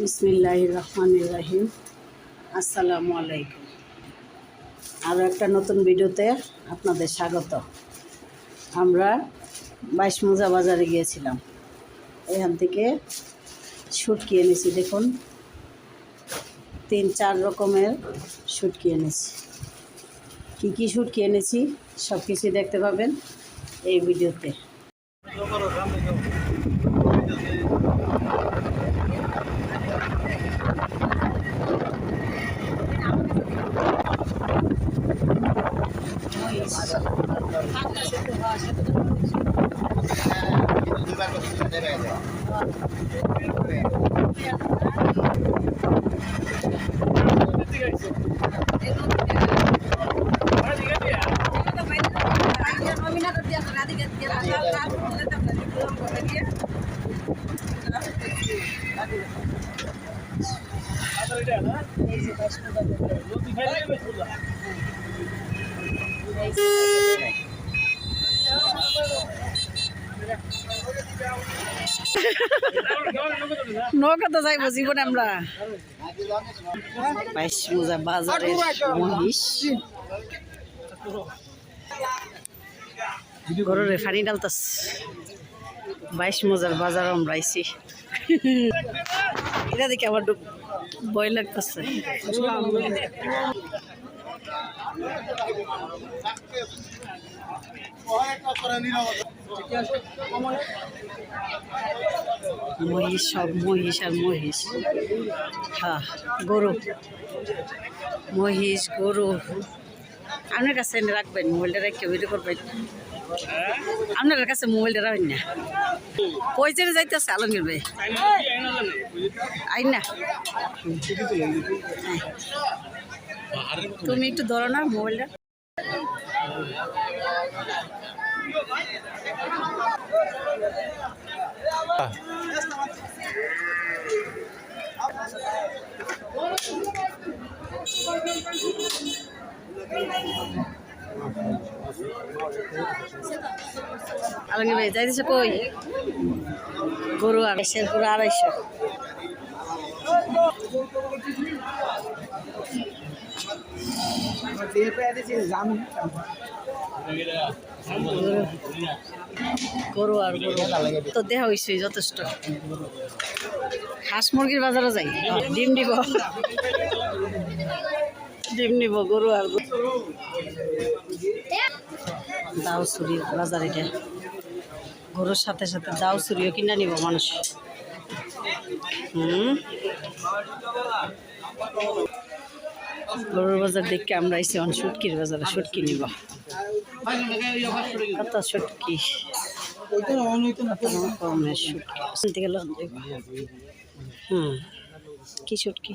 বিসমিল্লাহ রহমান রাহিম আসসালামু আলাইকুম আরও একটা নতুন ভিডিওতে আপনাদের স্বাগত। আমরা বাইশ মোজা বাজারে গিয়েছিলাম। এখান থেকে শুটকি এনেছি, দেখুন। তিন, চার রকমের শুটকি এনেছি। কী কী শুটকি এনেছি সব কিছুই দেখতে পাবেন এই ভিডিওতে। 不好意思，他那些不好，现在都弄的什么？哎，你都明白多少？对不对？啊，对对对。নৌকা তো যাইব জীবনে আমরা। বাইশ মোজা বাজারের মহিষ। গরুরে ফানি ডালতাস। বাইশ মোজার বাজার আমরা আইছি। এটা দেখে আমার ভয় লাগতেছে। মহিষ, সব মহিষ আর মহিষ। হ্যাঁ গরু। মহিষ, গরু। আপনার কাছে রাখবেন, মোবাইলটা রেখে করবেন। আপনার কাছে মোবাইলটা রাখবেন না। কই চেনে যাইতেছে আলমগীর ভাই। আইন না। হ্যাঁ। তুমি একটু ধরো না মোবাইলটা। আলমগীর ভাই, যাইতেছে কই? গরু আড়াইশের গরু আড়াইশো গরু আর তো দেহা হয়েছে যথেষ্ট। হাঁস মুরগির বাজারে যাই। ডিম দিব। ডিম নিব, গরু আর দাও চুরির বাজার এটা। গরুর সাথে সাথে দাও চুরিও কিনা নিব মানুষ। হুম? গরুর বাজার দেখে আমরা এসে অন সুটকির বাজারে সুটকি নিব। কত সুটকি কমের সুটকি হুম, কি সুটকি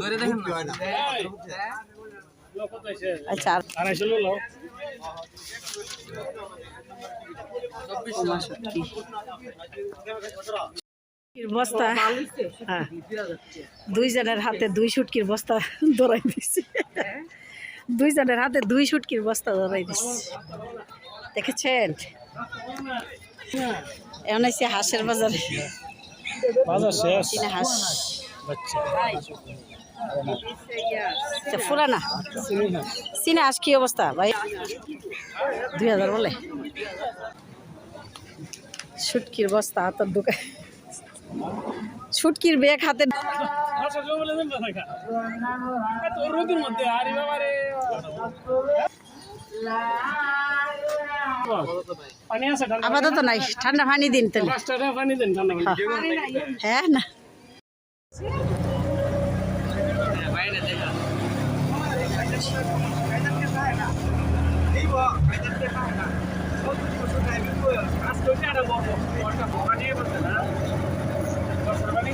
আরেকটা দিব আচ্ছা। শুটকির বস্তা হ্যাঁ। দুইজনের হাতে দুই শুটকির বস্তা ধরাই দিছি। দুইজনের হাতে দুই শুটকির বস্তা ধরাই দিছি। দেখেছেন? এমন আছে হাঁসের বাজারে। হাঁস। আচ্ছা, ফুরানা? চিনা হাঁস কি অবস্থা ভাই? দুই হাজার বলে। সুটকির বস্তা হাতের দোকান। শুটকির ব্যাগ হাতে মধ্যে আরে বাবা রে পানি আছে ঠান্ডা আপাতত নাই ঠান্ডা পানি দিন তাহলে পানি হ্যাঁ না। আজকে একটা বড় একটা ভোকা নিয়ে বসে না দশটা বানি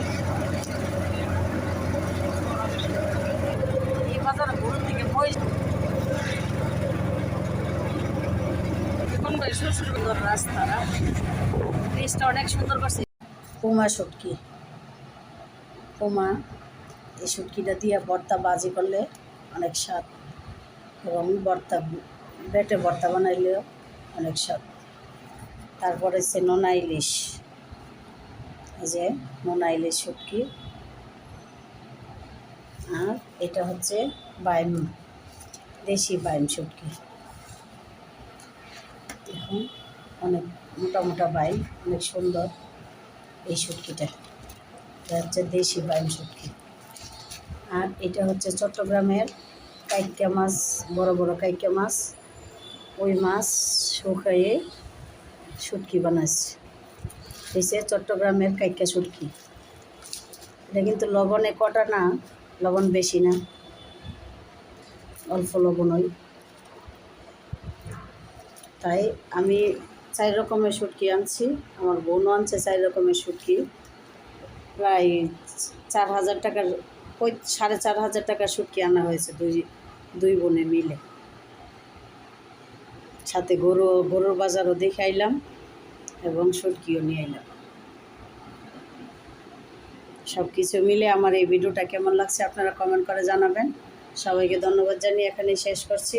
এই বাজারে গরুর দিকে মহিষ এখন ভাই শ্বশুর সুন্দর রাস্তা ব্রিজটা অনেক সুন্দর করছে। পুমা শুটকি পুমা এই শুটকিটা দিয়ে ভর্তা বাজি করলে অনেক স্বাদ এবং ভর্তা, বেটে ভর্তা বানাইলেও অনেক স্বাদ। তারপরে হচ্ছে নোনা ইলিশ। এই যে নোনা ইলিশ শুটকি আর এটা হচ্ছে বাইম, দেশি বাইম শুটকি দেখুন অনেক মোটা মোটা বাইম অনেক সুন্দর এই শুটকিটা এটা হচ্ছে দেশি বাইম শুটকি আর এটা হচ্ছে চট্টগ্রামের কাইকা মাছ, বড় বড় কাইকা মাছ। ওই মাছ শুকাইয়ে শুটকি বানাচ্ছে। হয়েছে চট্টগ্রামের কাইকা শুটকি এটা কিন্তু লবণে কটা না, লবণ বেশি না। অল্প লবণ ওই। তাই আমি চার রকমের শুটকি আনছি। আমার বোনও আনছে চার রকমের শুটকি। প্রায় চার হাজার টাকার, ওই সাড়ে চার হাজার টাকার শুটকি আনা হয়েছে দুই দুই বোনে মিলে। সাথে গরু, গরুর বাজারও দেখে আইলাম এবং শুটকিও নিয়ে এলাম। সব কিছু মিলে আমার এই ভিডিওটা কেমন লাগছে আপনারা কমেন্ট করে জানাবেন। সবাইকে ধন্যবাদ জানিয়ে এখানেই শেষ করছি।